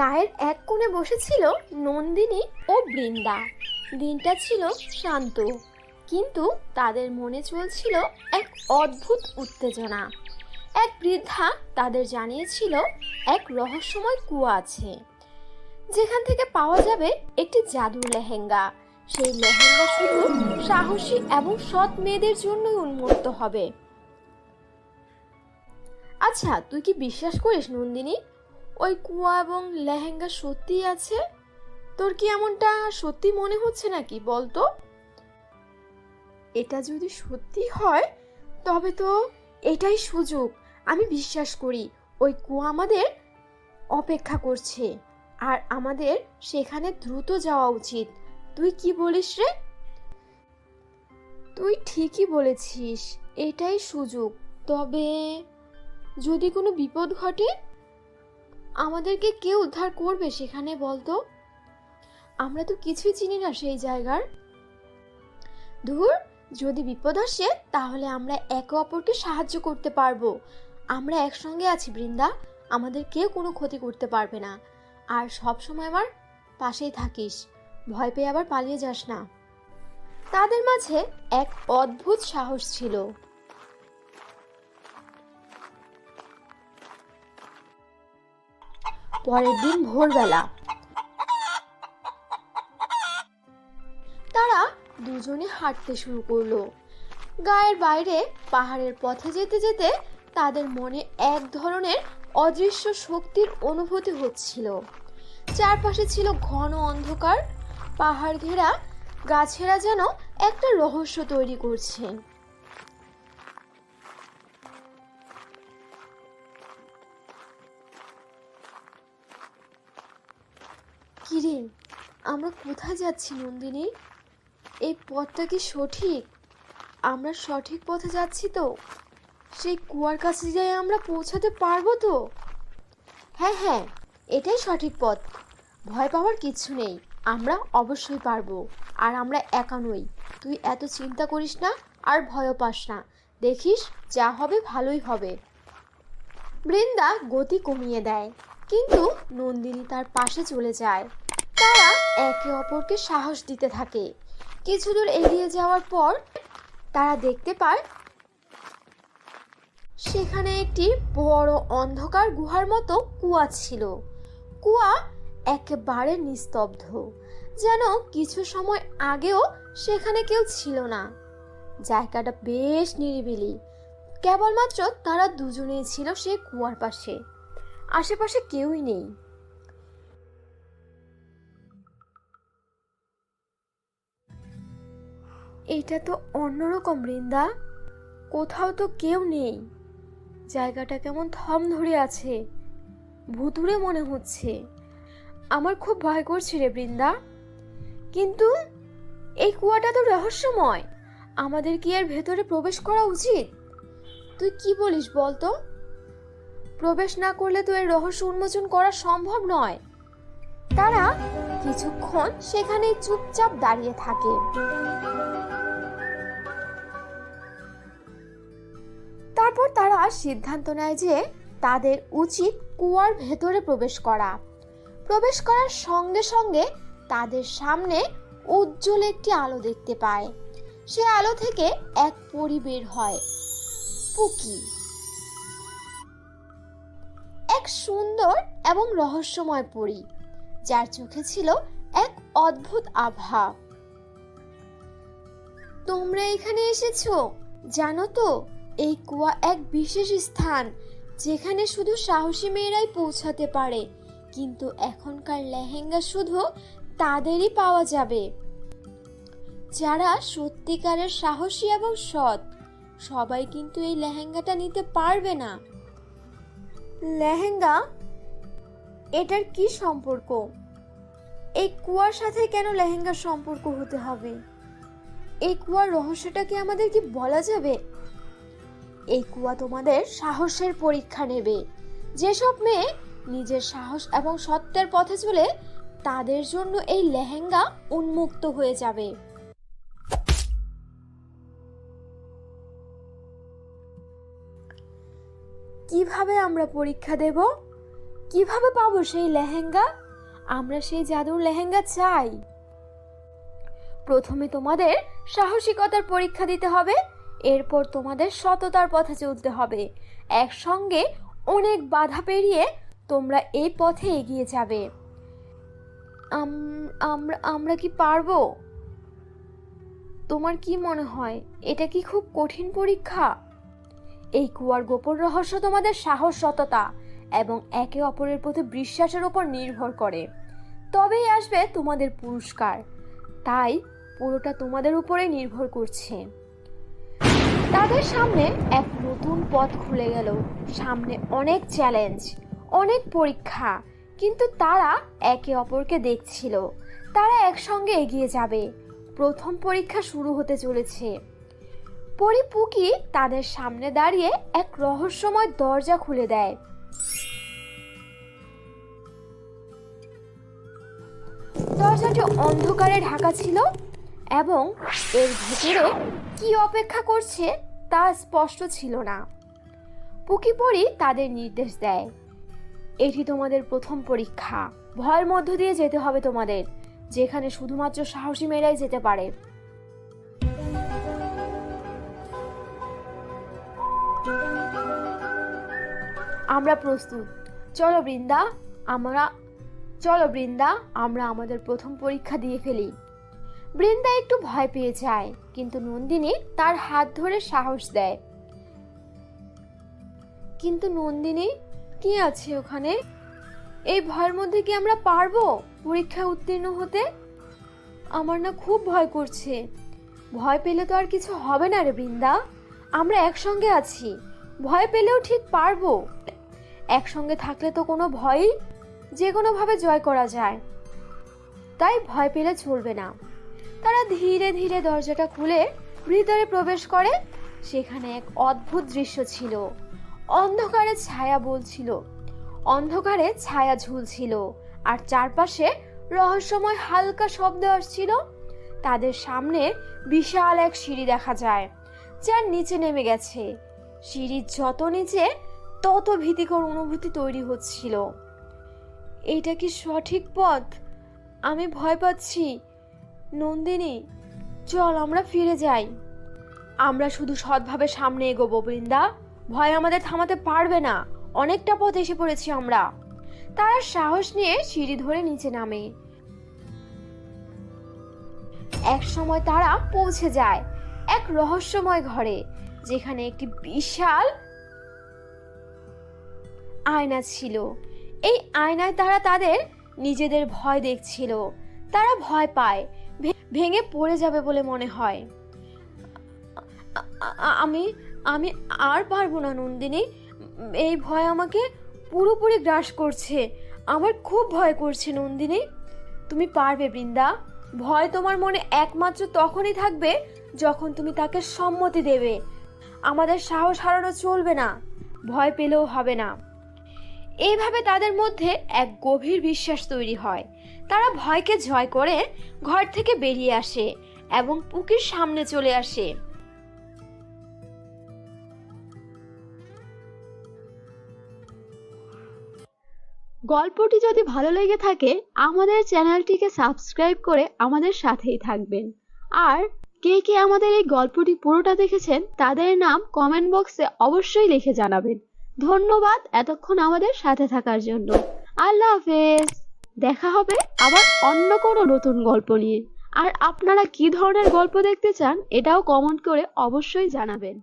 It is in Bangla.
গায়ের এক কোণে বসেছিল নন্দিনী ও বৃন্দা। দিনটা ছিল শান্ত, কিন্তু তাদের মনে চলছিল এক অদ্ভুত উত্তেজনা। এক বৃদ্ধা তাদের জানিয়েছিল এক রহস্যময় কুয়া আছে, যেখান থেকে পাওয়া যাবে একটি জাদুর লেহেঙ্গা। সেই লেহেঙ্গা শুধু সাহসী এবং সৎ মেয়েদের জন্যই উন্মুক্ত হবে। আচ্ছা তুই কি বিশ্বাস করিস নন্দিনী? ওই কুয়া এবং লেহেঙ্গা সত্যি আছে? তোর কি এমনটা সত্যি মনে হচ্ছে নাকি বলতো এটা যদি সত্যি হয়, তবে তো এটাই সুযোগ। আমি বিশ্বাস করি, ওই কুয়া আমাদের অপেক্ষা করছে। আর আমাদের সেখানে দ্রুত যাওয়া উচিত। তুই কি বলিস রে? তুই ঠিকই বলেছিস, এটাই সুযোগ। তবে যদি কোনো বিপদ ঘটে আমাদেরকে কে উদ্ধার করবে সেখানে বলতো? আমরা তো কিছুই চিনি না সেই জায়গার। ধুর, যদি বিপদ আসে, তাহলে আমরা একে অপরকে সাহায্য করতে পারব। আমরা একসঙ্গে আছি, বৃন্দা। আমাদের কেউ কোনো ক্ষতি করতে পারবে না। আর সব সময় আমার পাশেই থাকিস। ভয় পেয়ে আবার পালিয়ে যাস না। তাদের মাঝে এক অদ্ভুত সাহস ছিল। পরের দিন ভোরবেলা। তারা দুজনে হাঁটতে শুরু করল। গায়ের বাইরে পাহাড়ের পথে যেতে যেতে তাদের মনে এক ধরনের অদৃশ্য শক্তির অনুভূতি হচ্ছিল। চারপাশে ছিল ঘন অন্ধকার পাহাড় ঘেরা গাছেরা যেন একটা রহস্য তৈরি করছে। কিরে, আমরা কোথায় যাচ্ছি নন্দিনী? এই পথটা কি সঠিক? আমরা সঠিক পথে যাচ্ছি তো? সেই কুয়ার কাছে যাই আমরা পৌঁছাতে পারব তো? হ্যাঁ হ্যাঁ এটাই সঠিক পথ। ভয় পাওয়ার কিছু নেই, আমরা অবশ্যই পারব। আর আমরা একা নই। তুই এত চিন্তা করিস না আর ভয়ও পাস না। দেখিস, যা হবে ভালোই হবে। বৃন্দা গতি কমিয়ে দেয়, কিন্তু নন্দিনী তার পাশে চলে যায়। তারা একে অপরকে সাহস দিতে থাকে। কিছু দূর এগিয়ে যাওয়ার পর তারা দেখতে পায়, সেখানে একটি বড় অন্ধকার গুহার মতো কুয়া ছিল। কুয়া একেবারে নিস্তব্ধ, যেন কিছু সময় আগেও সেখানে কেউ ছিল না। জায়গাটা বেশ নিরিবিলি, কেবলমাত্র তারা দুজনেই ছিল সে কুয়ার পাশে। আশেপাশে কেউই নেই। এটা তো অন্যরকম, বৃন্দা। কোথাও তো কেউ নেই। জায়গাটা কেমন থম ধরে আছে। ভুতুরে মনে হচ্ছে। আমার খুব ভয় করছে রে, বৃন্দা। কিন্তু এই কুয়াটা তো রহস্যময়। আমাদের কি এর ভেতরে প্রবেশ করা উচিত? তুই কি বলিস বলতো? প্রবেশ না করলে তো এর রহস্য উন্মোচন করা সম্ভব নয়। তারা কিছুক্ষণ সেখানে চুপচাপ দাঁড়িয়ে থাকে। তারপর তারা সিদ্ধান্ত নেয় যে তাদের উচিত কুয়ার ভেতরে প্রবেশ করা। প্রবেশ করার সঙ্গে সঙ্গে তাদের সামনে উজ্জ্বল একটি আলো দেখতে পায়। সে আলো থেকে এক পরি বের হয়। পুকি। এক সুন্দর এবং রহস্যময় পরি, যার চোখে ছিল এক অদ্ভুত আভা। তোমরা এখানে এসেছ, জানো তো? এই কুয়া এক বিশেষ স্থান, যেখানে শুধু সাহসী মেয়েরাই পৌঁছাতে পারে। কিন্তু এখনকার লেহেঙ্গা শুধু তাদেরই পাওয়া যাবে। যারা সত্যিকারের সাহসী এবং সৎ, সবাই কিন্তু এই লেহেঙ্গাটা নিতে পারবে না। লেহেঙ্গা? এটার কি সম্পর্ক? এই কুয়ার সাথে কেন লেহেঙ্গার সম্পর্ক হতে হবে? এই কুয়ার রহস্যটা কি আমাদের কি বলা যাবে? এই কুয়া তোমাদের সাহসের পরীক্ষা নেবে। যেসব মেয়ে নিজের সাহস এবং সত্যের পথে চলে, তাদের জন্য এই লেহেঙ্গা উন্মুক্ত হয়ে যাবে। কীভাবে আমরা পরীক্ষা দেব? কীভাবে পাবো সেই লেহেঙ্গা? আমরা সেই জাদুর লেহেঙ্গা চাই। প্রথমে তোমাদের সাহসিকতার পরীক্ষা দিতে হবে। এরপর তোমাদের সততার পথে চলতে হবে। একসঙ্গে অনেক বাধা পেরিয়ে তোমরা এই পথে এগিয়ে যাবে। আমরা আমরা কি পারব? তোমার কি মনে হয়? এটা কি খুব কঠিন পরীক্ষা? এই কুয়ার গোপন রহস্য তোমাদের সাহস, সততা এবং একে অপরের প্রতি বিশ্বাসের উপর নির্ভর করে। তবেই আসবে তোমাদের পুরস্কার। তাই পুরোটা তোমাদের উপরে নির্ভর করছে। তাদের সামনে এক নতুন পথ খুলে গেল। সামনে অনেক চ্যালেঞ্জ অনেক পরীক্ষা, কিন্তু তারা একে অপরকে দেখছিল। তারা একসঙ্গে এগিয়ে যাবে। প্রথম পরীক্ষা শুরু হতে চলেছে। পরিপুকি তাদের সামনে দাঁড়িয়ে এক রহস্যময় দরজা খুলে দেয়। দরজাটি অন্ধকারে ঢাকা ছিল। এবং এর ভেতরে কি অপেক্ষা করছে তা স্পষ্ট ছিল না। পুকিপরি তাদের নির্দেশ দেয়, এটি তোমাদের প্রথম পরীক্ষা। ভয়ের মধ্য দিয়ে যেতে হবে তোমাদের, যেখানে শুধুমাত্র সাহসী মেয়েরাই যেতে পারে। আমরা প্রস্তুত। চলো বৃন্দা, আমরা, চলো বৃন্দা, আমরা আমাদের প্রথম পরীক্ষা দিয়ে ফেলি। বৃন্দা একটু ভয় পেয়ে যায়, কিন্তু নন্দিনী তার হাত ধরে সাহস দেয়। কিন্তু নন্দিনী, কি আছে ওখানে? এই ভয়ের মধ্যে কি আমরা পারব পরীক্ষায় উত্তীর্ণ হতে? আমার না খুব ভয় করছে। ভয় পেলে তো আর কিছু হবে না রে বৃন্দা। আমরা একসঙ্গে আছি। ভয় পেলেও ঠিক পারব। একসঙ্গে থাকলে তো কোনো ভয়ই যে কোনোভাবে জয় করা যায়। তাই ভয় পেলে চলবে না। তারা ধীরে ধীরে দরজাটা খুলে ভিতরে প্রবেশ করে। সেখানে এক অদ্ভুত দৃশ্য ছিল। অন্ধকারে ছায়া বলছিল। অন্ধকারে ছায়া ঝুলছিল আর চারপাশে রহস্যময় হালকা শব্দ আসছিল। তাদের সামনে বিশাল এক সিঁড়ি দেখা যায়, যার নিচে নেমে গেছে। সিঁড়ির যত নিচে, তত ভীতিকর অনুভূতি তৈরি হচ্ছিল। এটা কি সঠিক পথ? আমি ভয় পাচ্ছি। নন্দিনী, চল আমরা ফিরে যাই। আমরা শুধু সৎভাবে সামনে এগোবো, বৃন্দা। ভয় আমাদের থামাতে পারবে না। অনেকটা পথ এসে পড়েছি আমরা। তারা সাহস নিয়ে সিঁড়ি ধরে নিচে নামে। এক সময় তারা পৌঁছে যায় এক রহস্যময় ঘরে, যেখানে একটি বিশাল আয়না ছিল। এই আয়নায় তারা তাদের নিজেদের ভয় দেখছিল। তারা ভয় পায়। ভেঙে পড়ে যাবে বলে মনে হয়। আমি আমি আর পারব না নন্দিনী। এই ভয় আমাকে পুরোপুরি গ্রাস করছে। আমার খুব ভয় করছে নন্দিনী। তুমি পারবে, বৃন্দা। ভয় তোমার মনে একমাত্র তখনই থাকবে যখন তুমি তাকে সম্মতি দেবে। আমাদের সাহস হারানো চলবে না। ভয় পেলেও হবে না। এইভাবে তাদের মধ্যে এক গভীর বিশ্বাস তৈরি হয়। তারা ভয়কে জয় করে ঘর থেকে বেরিয়ে আসে এবং পুকির সামনে চলে আসে। গল্পটি যদি ভালো লেগে থাকে, আমাদের চ্যানেলটিকে সাবস্ক্রাইব করে আমাদের সাথেই থাকবেন। আর কে কে আমাদের এই গল্পটি পুরোটা দেখেছেন, তাদের নাম কমেন্ট বক্সে অবশ্যই লিখে জানাবেন। ধন্যবাদ এতক্ষণ আমাদের সাথে থাকার জন্য। আল্লাহ হাফেজ! দেখা হবে আবার অন্য কোনো নতুন গল্প নিয়ে। আর আপনারা কি ধরনের গল্প দেখতে চান, এটাও কমেন্ট করে অবশ্যই জানাবেন।